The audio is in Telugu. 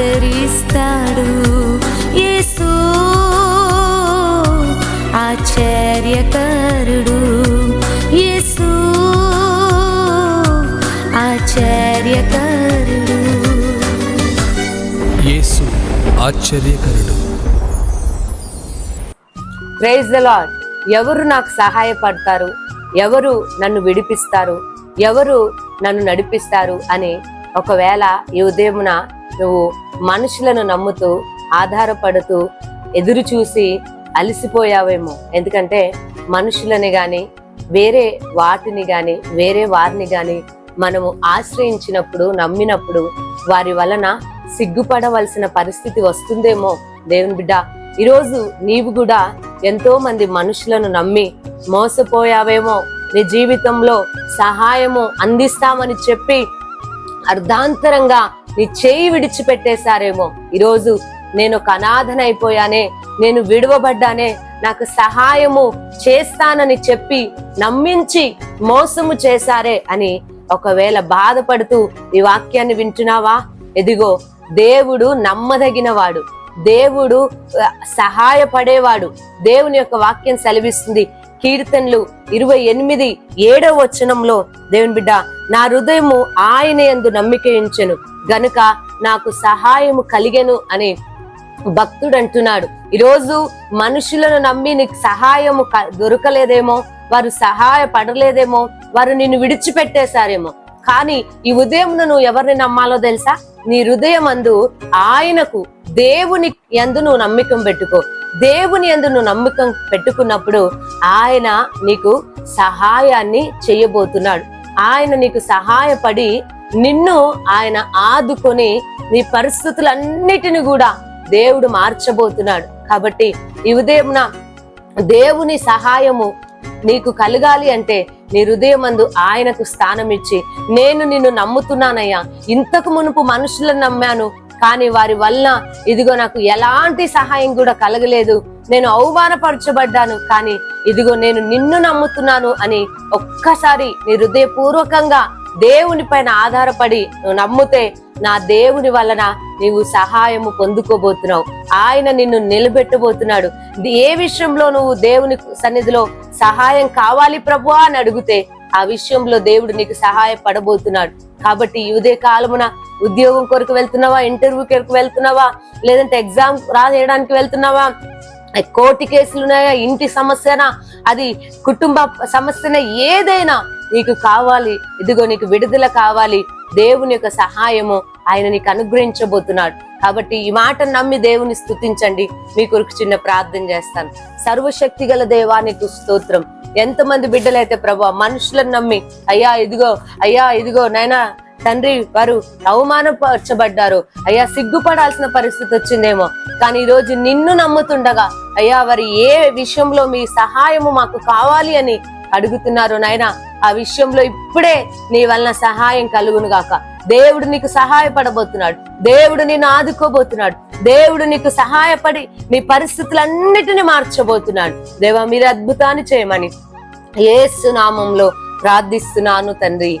ఆదరిస్తాడు యేసు ఆశ్చర్యకరుడు. యేసు ఆశ్చర్యకరుడు. యేసు ఆశ్చర్యకరుడు. ప్రైజ్ ద లాడ్ ఎవరు నాకు సహాయపడతారు? ఎవరు నన్ను విడిపిస్తారు? ఎవరు నన్ను నడిపిస్తారు? అని ఒకవేళ ఈ ఉదయమున నువ్వు మనుషులను నమ్ముతూ ఆధారపడుతూ ఎదురు చూసి అలసిపోయావేమో. ఎందుకంటే మనుషులని కానీ వేరే వాటిని కానీ వేరే వారిని కానీ మనము ఆశ్రయించినప్పుడు నమ్మినప్పుడు వారి వలన సిగ్గుపడవలసిన పరిస్థితి వస్తుందేమో. దేవుని బిడ్డ ఈరోజు నీవు కూడా ఎంతో మంది మనుషులను నమ్మి మోసపోయావేమో. నీ జీవితంలో సహాయము అందిస్తామని చెప్పి అర్ధాంతరంగా నీ చేయి విడిచిపెట్టేశారేమో. ఈరోజు నేను ఒక అనాథనైపోయానే నేను విడువబడ్డానే నాకు సహాయము చేస్తానని చెప్పి నమ్మించి మోసము చేశారే అని ఒకవేళ బాధపడుతూ ఈ వాక్యాన్ని వింటున్నావా? ఎదిగో దేవుడు నమ్మదగినవాడు. దేవుడు సహాయపడేవాడు. దేవుని యొక్క వాక్యం సెలవిస్తుంది. కీర్తనలు ఇరవై ఎనిమిది ఏడవ వచనంలో దేవుని బిడ్డ నా హృదయము ఆయన యందు నమ్మిక ఉంచెను. గనుక నాకు సహాయము కలిగెను అని భక్తుడు అంటున్నాడు ఈరోజు మనుషులను నమ్మి నీకు సహాయము క- దొరకలేదేమో వారు సహాయపడలేదేమో వారు నిన్ను విడిచిపెట్టేశారేమో. కానీ ఈ ఉదయం నువ్వు ఎవరిని నమ్మాలో తెలుసా? నీ హృదయం అందు ఆయనకు దేవుని యందు నువ్వు నమ్మకం పెట్టుకో. దేవుని యందు నువ్వు నమ్మకం పెట్టుకున్నప్పుడు ఆయన నీకు సహాయాన్ని చేయబోతున్నాడు. ఆయన నీకు సహాయపడి నిన్ను ఆయన ఆదుకొని నీ పరిస్థితులన్నిటిని కూడా దేవుడు మార్చబోతున్నాడు. కాబట్టి ఈ ఉదయంన దేవుని సహాయము నీకు కలగాలి అంటే నీ హృదయమందు ఆయనకు స్థానం ఇచ్చి నేను నిన్ను నమ్ముతున్నానయ్యా. ఇంతకు మునుపు మనుషులను నమ్మాను కానీ వారి వల్ల ఇదిగో నాకు ఎలాంటి సహాయం కూడా కలగలేదు. నేను అవమానపరచబడ్డాను కానీ ఇదిగో నేను నిన్ను నమ్ముతున్నాను అని ఒక్కసారి నీ హృదయపూర్వకంగా దేవుని పైన ఆధారపడి నువ్వు నమ్మితే నా దేవుని వలన నీవు సహాయము పొందుకోబోతున్నావు. ఆయన నిన్ను నిలబెట్టబోతున్నాడు. ఇది ఏ విషయంలో నువ్వు దేవుని సన్నిధిలో సహాయం కావాలి ప్రభు అని అడిగితే ఆ విషయంలో దేవుడు నీకు సహాయపడబోతున్నాడు. కాబట్టి ఇదే కాలమున ఉద్యోగం కొరకు వెళ్తున్నావా ఇంటర్వ్యూ కొరకు వెళ్తున్నావా లేదంటే ఎగ్జామ్ రాసేయడానికి వెళ్తున్నావా కోర్టు కేసులున్నాయా? ఇంటి సమస్యనా? అది కుటుంబ సమస్యన? ఏదైనా నీకు కావాలి ఇదిగో నీకు విడుదల కావాలి. దేవుని యొక్క సహాయము ఆయన నీకు అనుగ్రహించబోతున్నాడు. కాబట్టి ఈ మాట నమ్మి దేవుని స్థుతించండి మీ కొరకు చిన్న ప్రార్థన చేస్తాను. సర్వశక్తి గల దేవానికి స్తోత్రం. ఎంతమంది బిడ్డలైతే ప్రభు మనుషులను నమ్మి అయ్యా ఇదిగో అయ్యా ఇదిగో నైనా తండ్రి వారు అవమానపరచబడ్డారు. అయ్యా సిగ్గుపడాల్సిన పరిస్థితి వచ్చిందేమో. కానీ ఈ రోజు నిన్ను నమ్ముతుండగా అయ్యా వారి ఏ విషయంలో మీ సహాయము మాకు కావాలి అని అడుగుతున్నారు నాయన ఆ విషయంలో ఇప్పుడే నీ వలన సహాయం కలుగును గాక. దేవుడు నీకు సహాయపడబోతున్నాడు. దేవుడు నిన్ను ఆదుకోబోతున్నాడు. దేవుడు నీకు సహాయపడి నీ పరిస్థితులన్నిటిని మార్చబోతున్నాడు. దేవా మీరు అద్భుతాన్ని చేయమని. ఏసు నామంలో ప్రార్థిస్తున్నాను తండ్రి.